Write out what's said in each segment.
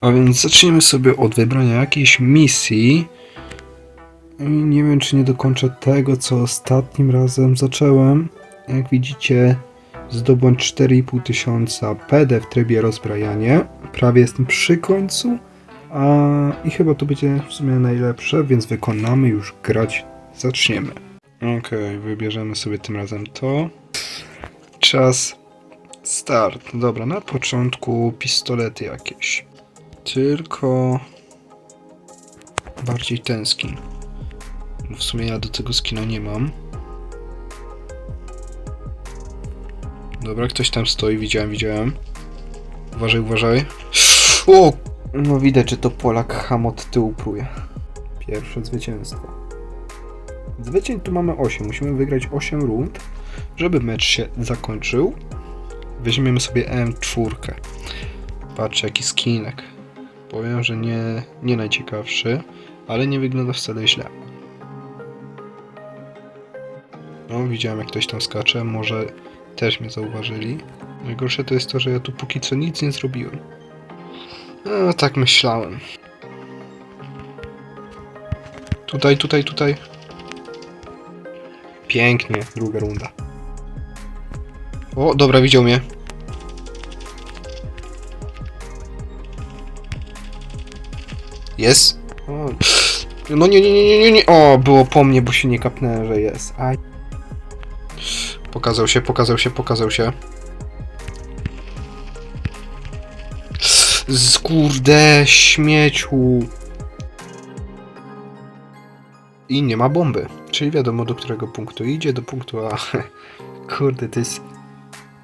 A więc zaczniemy sobie od wybrania jakiejś misji. I nie wiem, czy nie dokończę tego, co ostatnim razem zacząłem. Jak widzicie, zdobądź 4,5 tysiąca PD w trybie rozbrajanie. Prawie jestem przy końcu. A, I chyba to będzie w sumie najlepsze, więc wykonamy już grać. Zaczniemy. Okej, wybierzemy sobie tym razem to. Czas start. Dobra, na początku pistolety jakieś. Tylko bardziej ten skin. Bo W sumie ja do tego skina nie mam. Dobra, ktoś tam stoi, widziałem, widziałem. Uważaj, uważaj. O! No widać, że to Polak ham od tyłu pruje. Pierwsze zwycięstwo. Zwycięstw tu mamy 8. Musimy wygrać 8 rund, żeby mecz się zakończył. Weźmiemy sobie M4. Patrz jaki skinek. Powiem, że nie, nie najciekawszy, ale nie wygląda wcale źle. No, widziałem jak ktoś tam skacze, może też mnie zauważyli. Najgorsze to jest to, że ja tu póki co nic nie zrobiłem. No, tak myślałem. Tutaj, tutaj, tutaj. Pięknie, druga runda. O, dobra, widział mnie. Jest? O, no nie, nie, nie, nie, nie, nie. O, było po mnie, bo się nie kapnęłem, że jest. Aj. Pokazał się, pokazał się, pokazał się. Z kurde, śmieciu. I nie ma bomby. Czyli wiadomo, do którego punktu idzie, do punktu A. Kurde, to jest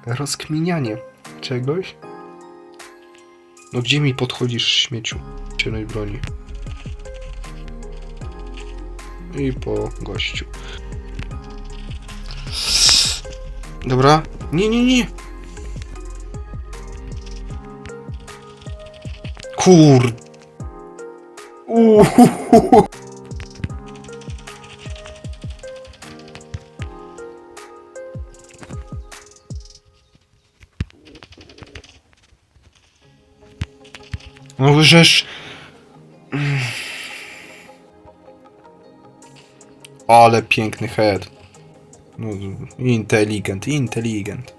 rozkminianie czegoś. No gdzie mi podchodzisz, śmieciu? Ciemnej broni. I po gościu. Dobra. Nie, nie, nie. Kur... Uuu. No żeż... Ale piękny head. No, inteligent, inteligent.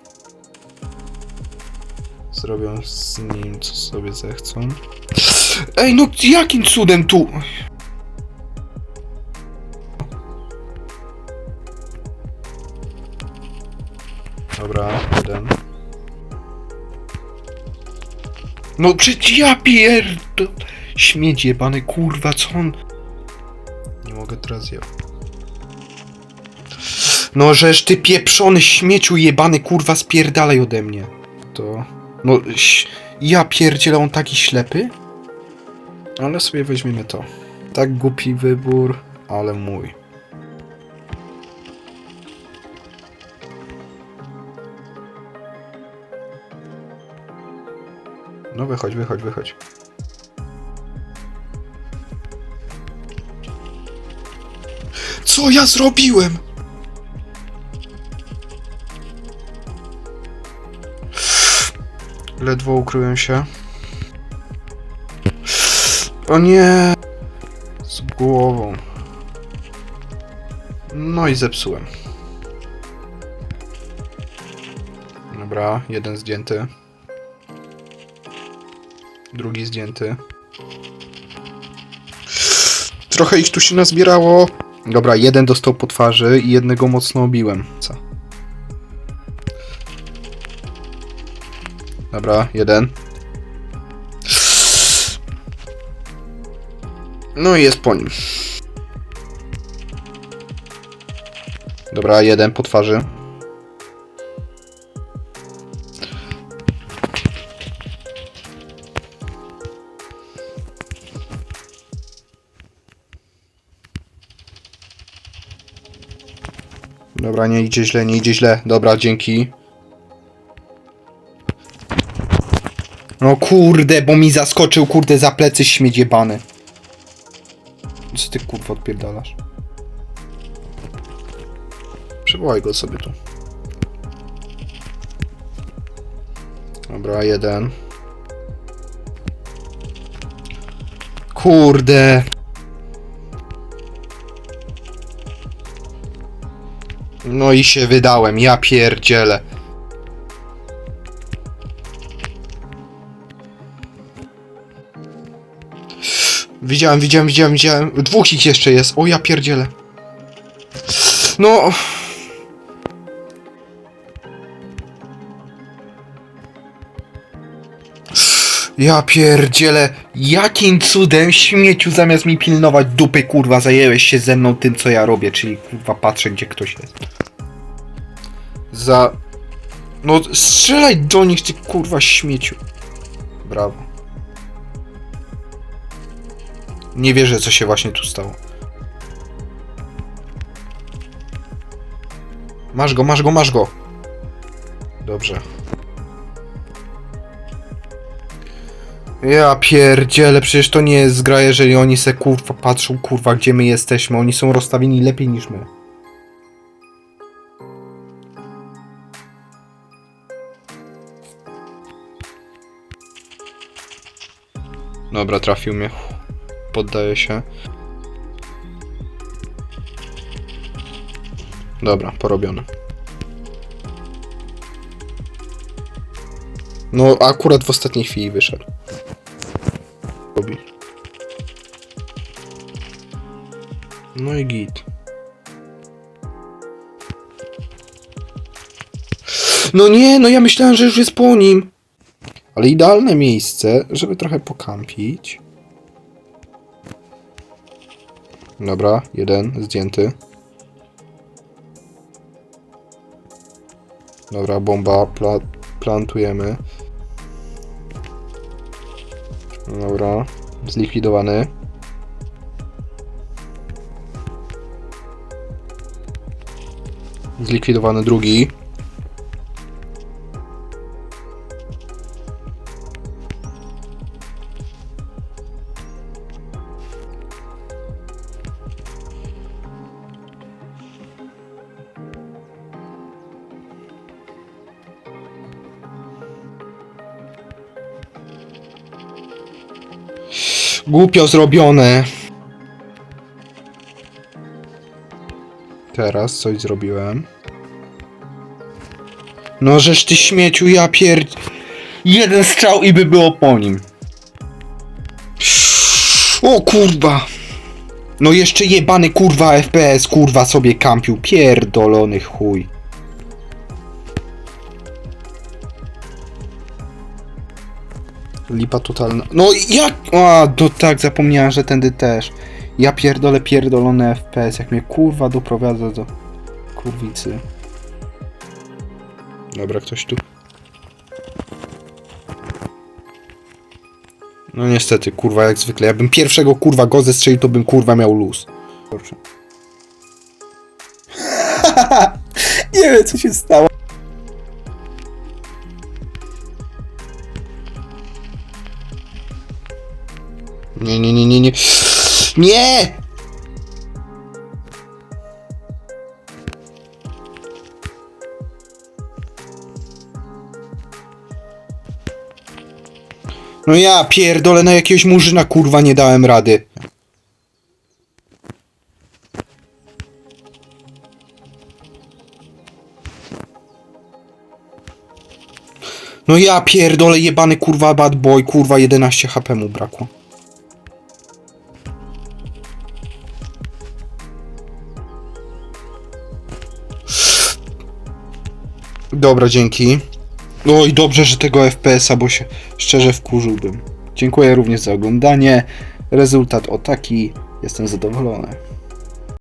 Zrobią z nim co sobie zechcą. Ej, no jakim cudem tu? Dobra, jeden. No przecież ja pierdo... Śmieć jebany, kurwa, co on... Nie mogę teraz ja... No żeż ty pieprzony śmieciu jebany, kurwa, spierdalaj ode mnie. To... No, ja pierdzielę, on taki ślepy? Ale sobie weźmiemy to. Tak głupi wybór, ale mój. No wychodź, wychodź, wychodź. Co ja zrobiłem? Ledwo ukryłem się. O nie! Z głową. No i zepsułem. Dobra, jeden zdjęty. Drugi zdjęty. Trochę ich tu się nazbierało. Dobra, jeden dostał po twarzy i jednego mocno obiłem. Co? Dobra, jeden. No i jest po nim. Dobra, jeden po twarzy. Dobra, nie idzie źle, nie idzie źle. Dobra, dzięki. No kurde, bo mi zaskoczył, kurde, za plecy śmieć jebany. Co ty kurwa odpierdalasz? Przywołaj go sobie tu. Dobra, jeden. Kurde. No i się wydałem, ja pierdzielę. Widziałem, widziałem, widziałem, widziałem. Dwóch ich jeszcze jest. O ja pierdzielę. No. Ja pierdzielę, jakim cudem śmieciu zamiast mi pilnować dupy kurwa zajęłeś się ze mną tym co ja robię, czyli kurwa patrzę gdzie ktoś jest. Za... No strzelaj do nich ty kurwa śmieciu. Brawo. Nie wierzę co się właśnie tu stało. Masz go, masz go, masz go. Dobrze. Ja pierdzielę, przecież to nie jest gra, jeżeli oni se kurwa patrzą, kurwa, gdzie my jesteśmy. Oni są rozstawieni lepiej niż my. Dobra, trafił mnie. Poddaję się. Dobra, porobione. No, akurat w ostatniej chwili wyszedł. Robi. No i git. No nie, no ja myślałem, że już jest po nim. Ale idealne miejsce, żeby trochę pokampić. Dobra, jeden zdjęty. Dobra, bomba, pla plantujemy. Dobra, zlikwidowany. Zlikwidowany drugi. Głupio zrobione. Teraz coś zrobiłem. No żeż ty śmieciu, ja pierd... Jeden strzał i by było po nim. O kurwa. No jeszcze jebany kurwa FPS kurwa sobie kampił. Pierdolony chuj. Lipa totalna. No jak? A, no tak, zapomniałem, że tędy też. Ja pierdolę pierdolone FPS, jak mnie kurwa doprowadza do kurwicy. Dobra, ktoś tu. No niestety, kurwa, jak zwykle. Jakbym pierwszego kurwa go zestrzelił, to bym kurwa miał luz. Proszę. Nie wiem, co się stało. Nie, nie, nie, nie, nie. Nie! No ja pierdolę, na jakiegoś murzyna kurwa nie dałem rady. No ja pierdolę, jebany kurwa bad boy, kurwa 11 HP mu brakło. Dobra, dzięki. No i dobrze, że tego FPS-a, bo się szczerze wkurzyłbym. Dziękuję również za oglądanie. Rezultat o taki. Jestem zadowolony.